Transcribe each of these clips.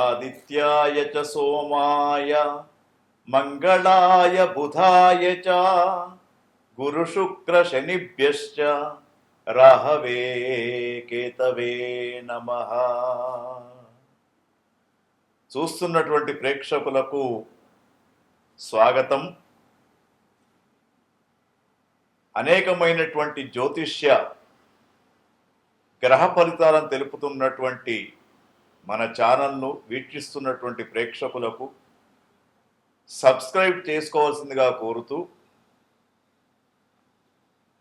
ఆదిత్యాయ చ సోమాయ మంగళాయ బుధాయ చ గురు శుక్ర శనిభ్యశ్చ రాహవే కేతవే నమ చూస్తున్నటువంటి ప్రేక్షకులకు స్వాగతం. అనేకమైనటువంటి జ్యోతిష్య గ్రహ ఫలితాలను తెలుపుతున్నటువంటి మన ఛానల్ను వీక్షిస్తున్నటువంటి ప్రేక్షకులకు సబ్స్క్రైబ్ చేసుకోవాల్సిందిగా కోరుతూ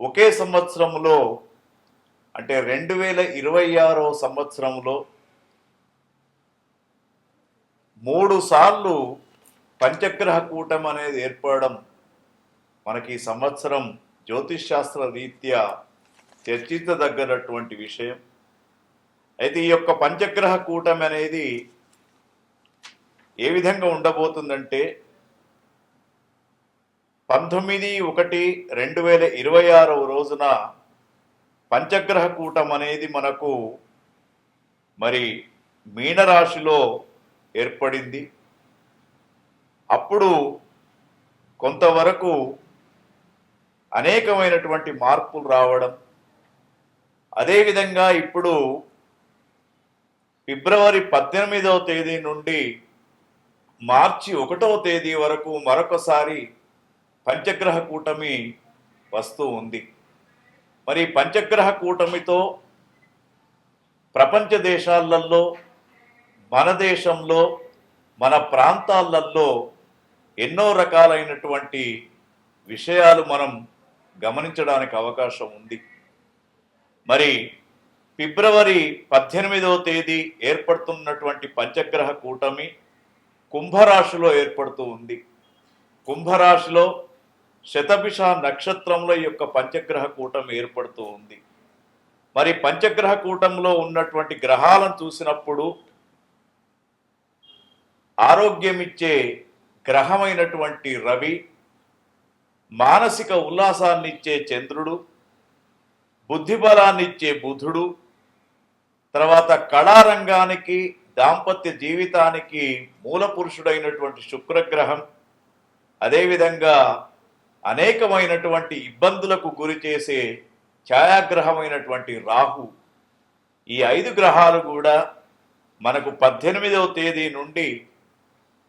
ఒకే సంవత్సరంలో అంటే రెండు వేల ఇరవై ఆరో సంవత్సరంలో మూడు సార్లు పంచగ్రహ కూటం అనేది ఏర్పడడం మనకి ఈ సంవత్సరం జ్యోతిష్ శాస్త్ర రీత్యా చర్చించదగ్గనటువంటి విషయం. అయితే ఈ యొక్క పంచగ్రహ కూటమి అనేది ఏ విధంగా ఉండబోతుందంటే పంతొమ్మిది ఒకటి రెండు వేల ఇరవై ఆరవ రోజున పంచగ్రహ కూటం అనేది మనకు మరి మీనరాశిలో ఏర్పడింది. అప్పుడు కొంతవరకు అనేకమైనటువంటి మార్పులు రావడం అదేవిధంగా ఇప్పుడు ఫిబ్రవరి పద్దెనిమిదవ తేదీ నుండి మార్చి ఒకటవ తేదీ వరకు మరొకసారి పంచగ్రహ కూటమి వస్తూ ఉంది. మరి పంచగ్రహ కూటమితో ప్రపంచ దేశాలలో మన దేశంలో మన ప్రాంతాలలో ఎన్నో రకాలైనటువంటి విషయాలు మనం గమనించడానికి అవకాశం ఉంది. మరి ఫిబ్రవరి పద్దెనిమిదవ తేదీ ఏర్పడుతున్నటువంటి పంచగ్రహ కూటమి కుంభరాశిలో ఏర్పడుతూ ఉంది. కుంభరాశిలో శతభిష నక్షత్రంలో ఈ యొక్క పంచగ్రహ కూటమి ఏర్పడుతూ ఉంది. మరి పంచగ్రహ కూటంలో ఉన్నటువంటి గ్రహాలను చూసినప్పుడు ఆరోగ్యమిచ్చే గ్రహమైనటువంటి రవి మానసిక ఉల్లాసాన్నిచ్చే చంద్రుడు బుద్ధిబలాన్నిచ్చే బుధుడు తర్వాత కళారంగానికి దాంపత్య జీవితానికి మూల పురుషుడైనటువంటి శుక్రగ్రహం అదేవిధంగా అనేకమైనటువంటి ఇబ్బందులకు గురి చేసే ఛాయాగ్రహమైనటువంటి రాహు ఈ ఐదు గ్రహాలు కూడా మనకు పద్దెనిమిదవ తేదీ నుండి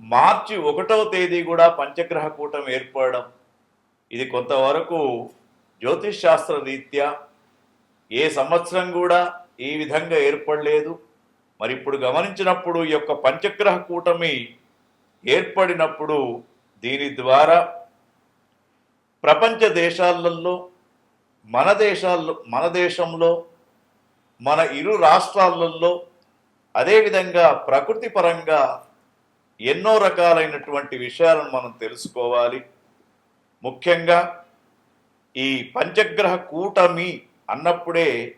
మార్చి ఒకటవ తేదీ కూడా పంచగ్రహ కూటం ఏర్పడడం. ఇది కొంతవరకు జ్యోతిష్ శాస్త్ర రీత్యా ఏ సంవత్సరం కూడా ఈ విధంగా ఏర్పడలేదు. మరి ఇప్పుడు గమనించినప్పుడు ఈ యొక్క పంచగ్రహ కూటమి ఏర్పడినప్పుడు దీని ద్వారా ప్రపంచ దేశాలలో మన దేశాల్లో మన దేశంలో మన ఇరు రాష్ట్రాలలో అదేవిధంగా ప్రకృతి పరంగా ఎన్నో రకాలైనటువంటి విషయాలను మనం తెలుసుకోవాలి. ముఖ్యంగా ఈ పంచగ్రహ కూటమి అన్నప్పుడే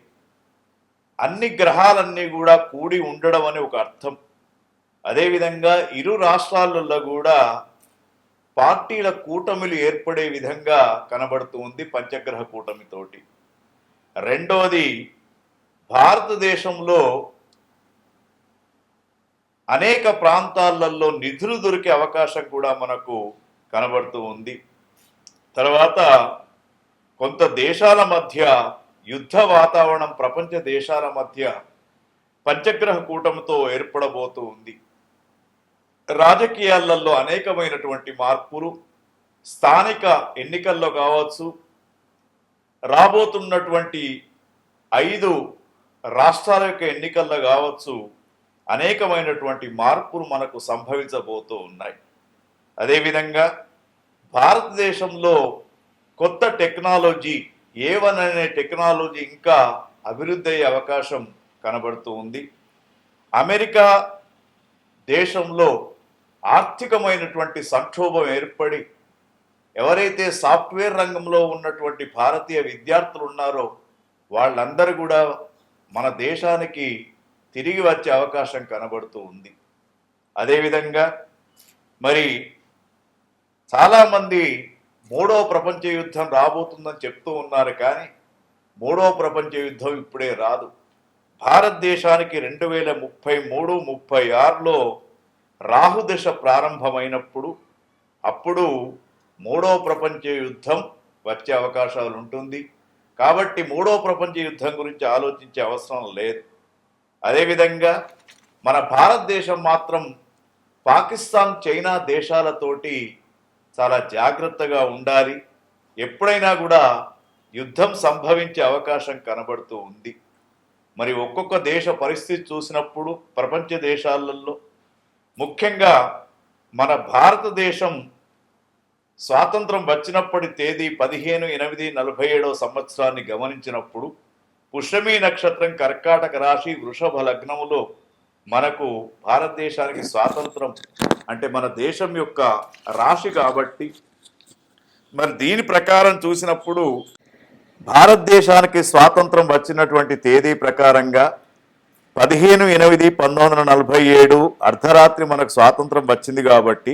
అన్ని గ్రహాలన్నీ కూడా కూడి ఉండడం అని ఒక అర్థం. అదేవిధంగా ఇరు రాష్ట్రాలలో కూడా పార్టీల కూటమిలు ఏర్పడే విధంగా కనబడుతూ ఉంది పంచగ్రహ కూటమితోటి రెండవది భారతదేశంలో అనేక ప్రాంతాలలో నిధులు దొరికే అవకాశం కూడా మనకు కనబడుతూ ఉంది. తర్వాత కొంత దేశాల మధ్య యుద్ధ వాతావరణం ప్రపంచ దేశాల మధ్య పంచగ్రహ కూటమితో ఏర్పడబోతూ ఉంది. రాజకీయాలలో అనేకమైనటువంటి మార్పులు స్థానిక ఎన్నికల్లో కావచ్చు రాబోతున్నటువంటి ఐదు రాష్ట్రాల యొక్క ఎన్నికల్లో కావచ్చు అనేకమైనటువంటి మార్పులు మనకు సంభవించబోతూ ఉన్నాయి. అదేవిధంగా భారతదేశంలో కొత్త టెక్నాలజీ ఏవన్ అనే టెక్నాలజీ ఇంకా అభివృద్ధి అయ్యే అవకాశం కనబడుతూ ఉంది. అమెరికా దేశంలో ఆర్థికమైనటువంటి సంక్షోభం ఏర్పడి ఎవరైతే సాఫ్ట్వేర్ రంగంలో ఉన్నటువంటి భారతీయ విద్యార్థులు ఉన్నారో వాళ్ళందరూ కూడా మన దేశానికి తిరిగి వచ్చే అవకాశం కనబడుతూ ఉంది. అదేవిధంగా మరి చాలామంది మూడో ప్రపంచ యుద్ధం రాబోతుందని చెప్తూ ఉన్నారు కానీ మూడో ప్రపంచ యుద్ధం ఇప్పుడే రాదు. భారతదేశానికి రెండు వేల ముప్పై మూడు ముప్పై ఆరులో రాహుదశ ప్రారంభమైనప్పుడు అప్పుడు మూడో ప్రపంచ యుద్ధం వచ్చే అవకాశాలు ఉంటుంది. కాబట్టి మూడో ప్రపంచ యుద్ధం గురించి ఆలోచించే అవసరం లేదు. అదేవిధంగా మన భారతదేశం మాత్రం పాకిస్తాన్ చైనా దేశాలతోటి చాలా జాగ్రత్తగా ఉండాలి. ఎప్పుడైనా కూడా యుద్ధం సంభవించే అవకాశం కనబడుతూ ఉంది. మరి ఒక్కొక్క దేశ పరిస్థితి చూసినప్పుడు ప్రపంచ దేశాలలో ముఖ్యంగా మన భారతదేశం స్వాతంత్రం వచ్చినప్పటి తేదీ పదిహేను ఎనిమిది నలభై ఏడవ సంవత్సరాన్ని గమనించినప్పుడు పుష్యమి నక్షత్రం కర్కాటక రాశి వృషభ లగ్నములో మనకు భారతదేశానికి స్వాతంత్రం అంటే మన దేశం యొక్క రాశి కాబట్టి మరి దీని ప్రకారం చూసినప్పుడు భారతదేశానికి స్వాతంత్రం వచ్చినటువంటి తేదీ ప్రకారంగా పదిహేను ఎనిమిది పంతొమ్మిది వందల నలభై ఏడు అర్ధరాత్రి మనకు స్వాతంత్రం వచ్చింది కాబట్టి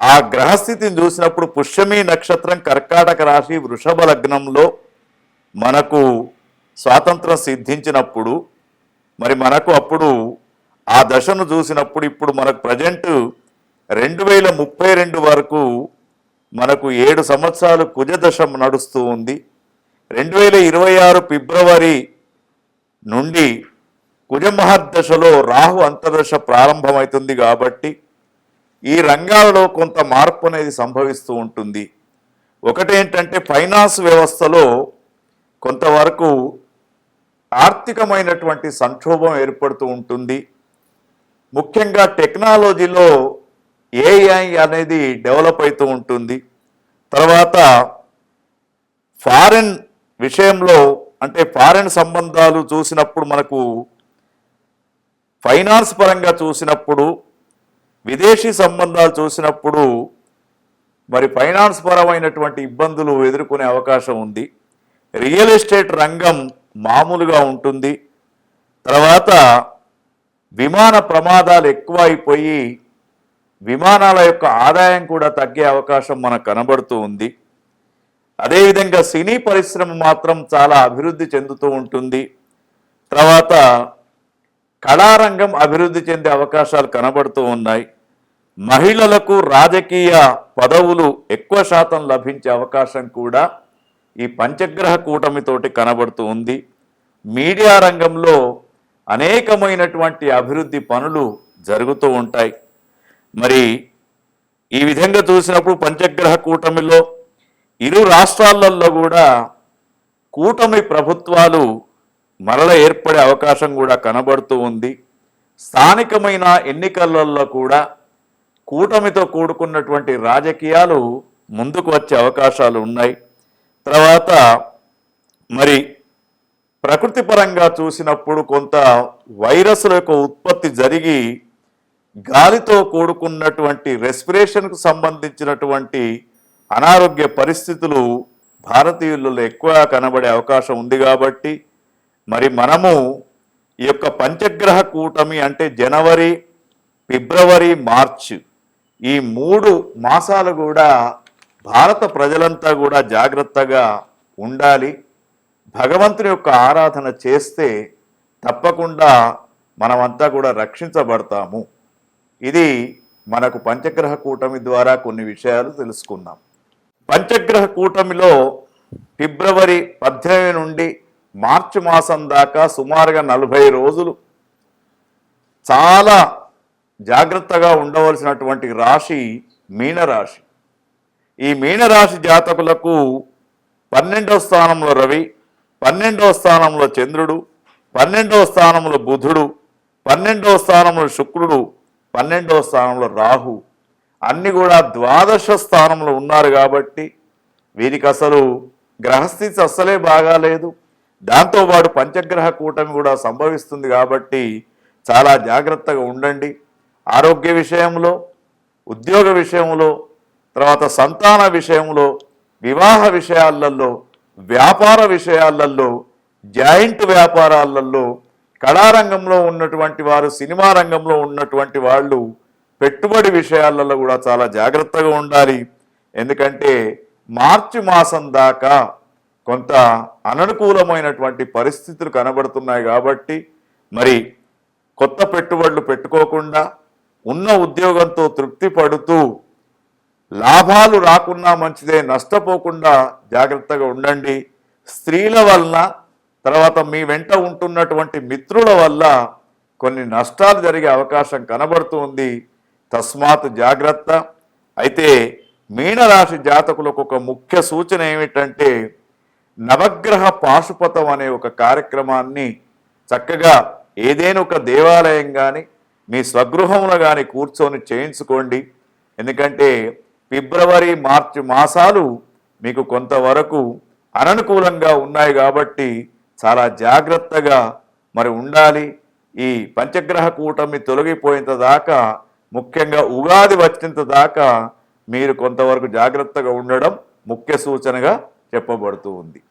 ఆ గ్రహస్థితిని చూసినప్పుడు పుష్యమి నక్షత్రం కర్కాటక రాశి వృషభ లగ్నంలో మనకు స్వాతంత్రం సిద్ధించినప్పుడు మరి మనకు అప్పుడు ఆ దశను చూసినప్పుడు ఇప్పుడు మనకు ప్రజెంట్ రెండు వేల ముప్పై రెండు వరకు మనకు ఏడు సంవత్సరాలు కుజదశ నడుస్తూ ఉంది. రెండు వేల ఇరవై ఆరు ఫిబ్రవరి నుండి కుజమహర్దశలో రాహు అంతర్దశ ప్రారంభమవుతుంది కాబట్టి ఈ రంగాలలో కొంత మార్పు అనేది సంభవిస్తూ ఉంటుంది. ఒకటేంటంటే ఫైనాన్స్ వ్యవస్థలో కొంతవరకు ఆర్థికమైనటువంటి సంక్షోభం ఏర్పడుతూ ఉంటుంది. ముఖ్యంగా టెక్నాలజీలో ఏఐ అనేది డెవలప్ అవుతూ ఉంటుంది. తర్వాత ఫారెన్ విషయంలో అంటే ఫారెన్ సంబంధాలు చూసినప్పుడు మనకు ఫైనాన్స్ పరంగా చూసినప్పుడు విదేశీ సంబంధాలు చూసినప్పుడు మరి ఫైనాన్స్ పరమైనటువంటి ఇబ్బందులు ఎదుర్కొనే అవకాశం ఉంది. రియల్ ఎస్టేట్ రంగం మామూలుగా ఉంటుంది. తర్వాత విమాన ప్రమాదాలు ఎక్కువ అయిపోయి విమానాల యొక్క ఆదాయం కూడా తగ్గే అవకాశం మనకు కనబడుతూ ఉంది. అదేవిధంగా సినీ పరిశ్రమ మాత్రం చాలా అభివృద్ధి చెందుతూ ఉంటుంది. తర్వాత కళారంగం అభివృద్ధి చెందే అవకాశాలు కనబడుతూ ఉన్నాయి. మహిళలకు రాజకీయ పదవులు ఎక్కువ శాతం లభించే అవకాశం కూడా ఈ పంచగ్రహ కూటమితోటి కనబడుతూ ఉంది. మీడియా రంగంలో అనేకమైనటువంటి అభివృద్ధి పనులు జరుగుతూ ఉంటాయి. మరి ఈ విధంగా చూసినప్పుడు పంచగ్రహ కూటమిలో ఇరు రాష్ట్రాలలో కూడా కూటమి ప్రభుత్వాలు మరల ఏర్పడే అవకాశం కూడా కనబడుతూ ఉంది. స్థానికమైన ఎన్నికలలో కూడా కూటమితో కూడుకున్నటువంటి రాజకీయాలు ముందుకు వచ్చే అవకాశాలు ఉన్నాయి. తర్వాత మరి ప్రకృతి పరంగా చూసినప్పుడు కొంత వైరస్ల యొక్క ఉత్పత్తి జరిగి గాలితో కూడుకున్నటువంటి రెస్పిరేషన్కు సంబంధించినటువంటి అనారోగ్య పరిస్థితులు భారతీయులలో ఎక్కువగా కనబడే అవకాశం ఉంది కాబట్టి మరి మనము ఈ యొక్క పంచగ్రహ కూటమి అంటే జనవరి ఫిబ్రవరి మార్చ్ ఈ మూడు మాసాలు కూడా భారత ప్రజలంతా కూడా జాగ్రత్తగా ఉండాలి. భగవంతుని యొక్క ఆరాధన చేస్తే తప్పకుండా మనమంతా కూడా రక్షించబడతాము. ఇది మనకు పంచగ్రహ కూటమి ద్వారా కొన్ని విషయాలు తెలుసుకుందాం. పంచగ్రహ కూటమిలో ఫిబ్రవరి పద్దెనిమిది నుండి మార్చి మాసం దాకా సుమారుగా నలభై రోజులు చాలా జాగ్రత్తగా ఉండవలసినటువంటి రాశి మీనరాశి. ఈ మీనరాశి జాతకులకు పన్నెండవ స్థానంలో రవి పన్నెండవ స్థానంలో చంద్రుడు పన్నెండవ స్థానంలో బుధుడు పన్నెండవ స్థానంలో శుక్రుడు పన్నెండవ స్థానంలో రాహు. అన్ని కూడా ద్వాదశ స్థానంలో ఉన్నారు కాబట్టి వీరికి అసలు గ్రహస్థితి అస్సలే బాగాలేదు దాంతోపాటు పంచగ్రహ కూటమి కూడా సంభవిస్తుంది కాబట్టి చాలా జాగ్రత్తగా ఉండండి. ఆరోగ్య విషయంలో ఉద్యోగ విషయంలో తర్వాత సంతాన విషయంలో వివాహ విషయాలలో వ్యాపార విషయాలలో జాయింట్ వ్యాపారాలలో కళారంగంలో ఉన్నటువంటి వారు సినిమా రంగంలో ఉన్నటువంటి వాళ్ళు పెట్టుబడి విషయాలలో కూడా చాలా జాగ్రత్తగా ఉండాలి. ఎందుకంటే మార్చి మాసం దాకా కొంత అననుకూలమైనటువంటి పరిస్థితులు కనబడుతున్నాయి కాబట్టి మరి కొత్త పెట్టుబడులు పెట్టుకోకుండా ఉన్న ఉద్యోగంతో తృప్తి పడుతూ లాభాలు రాకున్నా మంచిదే నష్టపోకుండా జాగ్రత్తగా ఉండండి. స్త్రీల వలన తర్వాత మీ వెంట ఉంటున్నటువంటి మిత్రుల వల్ల కొన్ని నష్టాలు జరిగే అవకాశం కనబడుతుంది తస్మాత్ జాగ్రత్త. అయితే మీనరాశి జాతకులకు ఒక ముఖ్య సూచన ఏమిటంటే నవగ్రహ పాశుపతం అనే ఒక కార్యక్రమాన్ని చక్కగా ఏదైనా ఒక దేవాలయం కానీ మీ స్వగృహంలో కానీ కూర్చొని చేయించుకోండి. ఎందుకంటే ఫిబ్రవరి మార్చి మాసాలు మీకు కొంతవరకు అననుకూలంగా ఉన్నాయి కాబట్టి చాలా జాగ్రత్తగా మరి ఉండాలి. ఈ పంచగ్రహ కూటమి తొలగిపోయేంత దాకా ముఖ్యంగా ఉగాది వచ్చేంత దాకా మీరు కొంతవరకు జాగ్రత్తగా ఉండడం ముఖ్య సూచనగా చెప్పబడుతూ ఉంది.